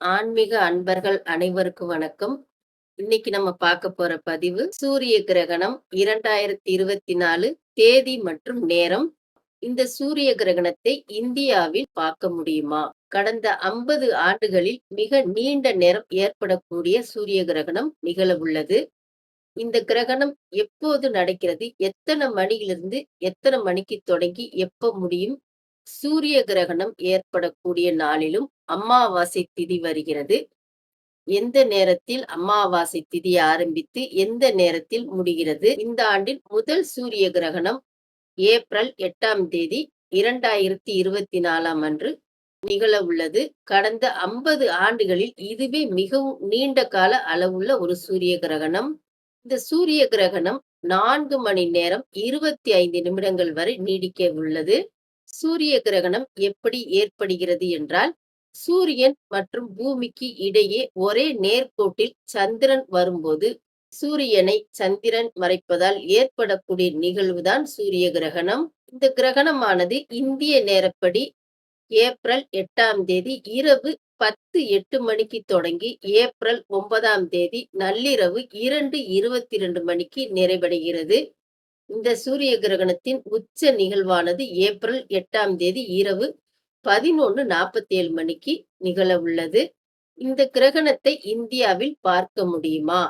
ஆன்மீக அன்பர்கள் அனைவருக்கும் வணக்கம். இன்னைக்கு நம்ம பார்க்க போற பதிவு சூரிய கிரகணம் இரண்டாயிரத்தி இருபத்தி நாலு தேதி மற்றும் நேரம். இந்த சூரிய கிரகணத்தை இந்தியாவில் பார்க்க முடியுமா? கடந்த ஐம்பது ஆண்டுகளில் மிக நீண்ட நேரம் ஏற்படக்கூடிய சூரிய கிரகணம் நிகழ உள்ளது. இந்த கிரகணம் எப்போது நடக்கிறது? எத்தனை மணியிலிருந்து எத்தனை மணிக்கு தொடங்கி எப்ப முடியும்? சூரிய கிரகணம் ஏற்படக்கூடிய நாளிலும் அமாவாசை திதி வருகிறது. எந்த நேரத்தில் அமாவாசை திதி ஆரம்பித்து எந்த நேரத்தில் முடிகிறது? இந்த ஆண்டின் முதல் சூரிய கிரகணம் ஏப்ரல் எட்டாம் தேதி இரண்டாயிரத்தி இருபத்தி நாலாம் அன்று நிகழ உள்ளது. கடந்த ஐம்பது ஆண்டுகளில் இதுவே மிகவும் நீண்ட கால அளவுள்ள ஒரு சூரிய கிரகணம். இந்த சூரிய கிரகணம் நான்கு மணி நேரம் இருபத்தி ஐந்து நிமிடங்கள் வரை நீடிக்க உள்ளது. சூரிய கிரகணம் எப்படி ஏற்படுகிறது என்றால் சூரியன் மற்றும் பூமிக்கு இடையே ஒரே நேர்கோட்டில் சந்திரன் வரும்போது சூரியனை சந்திரன் மறைப்பதால் ஏற்படக்கூடிய நிகழ்வுதான் சூரிய கிரகணம். இந்த கிரகணமானது இந்திய நேரப்படி ஏப்ரல் எட்டாம் தேதி இரவு பத்து எட்டு மணிக்கு தொடங்கி ஏப்ரல் ஒன்பதாம் தேதி நள்ளிரவு இரண்டு இருபத்தி ரெண்டு மணிக்கு நிறைவடைகிறது. இந்த சூரிய கிரகணத்தின் உச்ச நிகழ்வானது ஏப்ரல் எட்டாம் தேதி இரவு பதினொன்று நாற்பத்தி ஏழு மணிக்கு நிகழ உள்ளது. இந்த கிரகணத்தை இந்தியாவில் பார்க்க முடியுமா?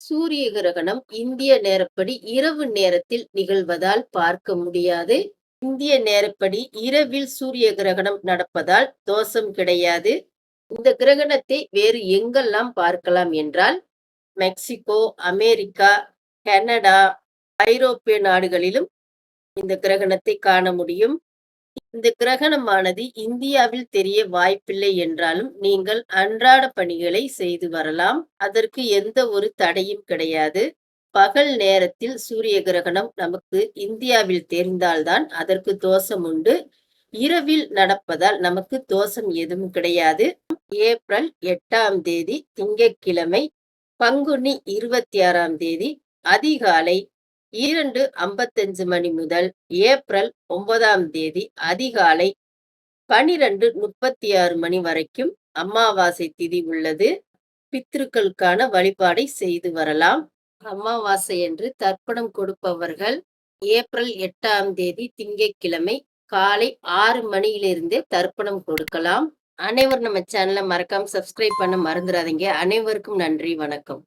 சூரிய கிரகணம் இந்திய நேரப்படி இரவு நேரத்தில் நிகழ்வதால் பார்க்க முடியாது. இந்திய நேரப்படி இரவில் சூரிய கிரகணம் நடப்பதால் தோஷம் கிடையாது. இந்த கிரகணத்தை வேறு எங்கெல்லாம் பார்க்கலாம் என்றால் மெக்சிகோ அமெரிக்கா கனடா ஐரோப்பிய நாடுகளிலும் இந்த கிரகணத்தை காண முடியும். இந்த கிரகணமானது இந்தியாவில் தெரிய வாய்ப்பில்லை என்றாலும் நீங்கள் அன்றாட பணிகளை செய்து வரலாம். அதற்கு எந்த ஒரு தடையும் கிடையாது. பகல் நேரத்தில் சூரிய கிரகணம் நமக்கு இந்தியாவில் தெரிந்தால்தான் அதற்கு தோஷம் உண்டு. இரவில் நடப்பதால் நமக்கு தோஷம் எதுவும் கிடையாது. ஏப்ரல் எட்டாம் தேதி திங்கட்கிழமை பங்குனி இருபத்தி ஆறாம் தேதி அதிகாலை இரண்டு ஐம்பத்தஞ்சு மணி முதல் ஏப்ரல் ஒன்பதாம் தேதி அதிகாலை பனிரெண்டு முப்பத்தி ஆறு மணி வரைக்கும் அமாவாசை திதி உள்ளது. பித்ருக்களுக்கான வழிபாடை செய்து வரலாம். அமாவாசை என்று தர்ப்பணம் கொடுப்பவர்கள் ஏப்ரல் எட்டாம் தேதி திங்கட்கிழமை காலை ஆறு மணியிலிருந்தே தர்ப்பணம் கொடுக்கலாம். அனைவரும் நம்ம சேனலை மறக்காம சப்ஸ்கிரைப் பண்ண மறந்துடாதீங்க அனைவருக்கும் நன்றி வணக்கம்.